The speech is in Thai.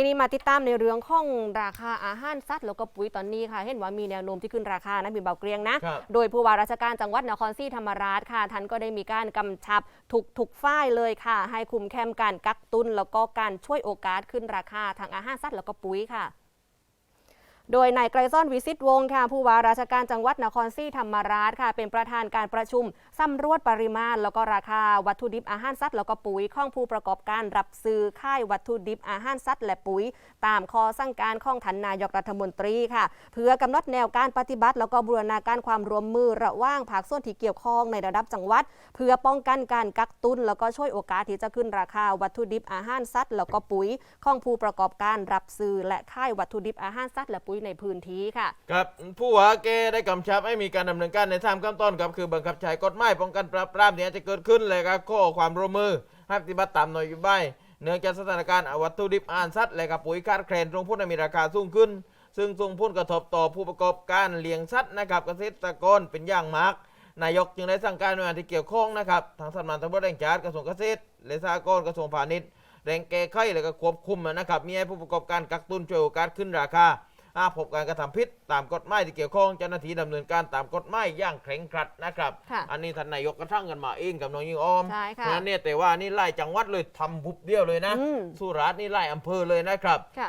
ทีนี้มาติดตามในเรื่องของราคาอาหารสัตว์แล้วก็ปุ๋ยตอนนี้ค่ะ เห็นว่ามีแนวโน้มที่ขึ้นราคานะมีเบาเกรียงนะครับโดยผู้ว่าราชการจังหวัดนครศรีธรรมราชค่ะท่านก็ได้มีการกำชับทุกทุกฝ่ายเลยค่ะ ให้คุมเข้มการกักตุนแล้วก็การช่วยโอกาสขึ้นราคาทางอาหารสัตว์แล้วก็ปุ๋ยค่ะ โดยนายไกรซ่อนวิสิตวงศ์ค่ะผู้ว่าราชการจังหวัดนครศรีธรรมราชค่ะเป็นประธานการประชุมสำรวจปริมาณ แล้วก็ราคาวัตถุดิบอาหารสัตว์แล้วก็ปุ๋ยของผู้ประกอบการรับซื้อค่ายวัตถุดิบอาหารสัตว์และปุ๋ย ตามข้อสั่งการของท่านนายกรัฐมนตรีค่ะ เพื่อกำหนดแนวการปฏิบัติ แล้วก็บูรณาการความร่วมมือระหว่างภาคส่วนที่เกี่ยวข้องในระดับจังหวัด เพื่อป้องกันการกักตุน แล้วก็ช่วยโอกาสที่จะขึ้นราคาวัตถุดิบอาหารสัตว์แล้วก็ปุ๋ยของผู้ประกอบการรับซื้อและค่ายวัตถุดิบอาหารสัตว์และปุ๋ยในพื้นที่ค่ะ ครับผู้ว่าแกได้กำชับให้มีการดำเนินการในสามขั้นตอนครับคือบังคับใช้กฎหมายป้องกันปราบปรามที่อาจะเกิดขึ้นเลยครับข้อความร่วมมือให้ปฏิบัติตามนโยบายเนื่องจากสถานการณ์วัตถุดิบอาหารสัตว์และกับปุ๋ยขาดแคลนส่งผลให้มีราคาสูงขึ้น ซึ่งส่งผลกระทบต่อผู้ประกอบการเลี้ยงสัตว์นะครับเกษตรกรเป็นอย่างมากนายกจึงได้สั่งการหน่วยงานที่เกี่ยวข้องนะครับทางสำนักงานตำรวจแห่งชาติกระทรวงเกษตรและสหกรณ์กระทรวงพาณิชย์แรงแก้ไขและก็ควบคุมนะครับมีให้ผู้ประกอบการกักตุนช่วยโอกาสขึ้นราคา หากพบการกระทำผิดตามกฎหมายที่เกี่ยวข้องเจ้าหน้าที่ดำเนินการตามกฎหมายอย่างเคร่งครัดนะครับ ค่ะอันนี้ท่านนายกกระทั่งกันมาเองกับน้องยิงออมใช่ค่ะเพราะฉะนั้นเนี่ยแต่ว่านี่ไล่จังหวัดเลยทำบุบเดียวเลยนะ อืม สุราษฎร์นี่ไล่อำเภอเลยนะครับ ค่ะ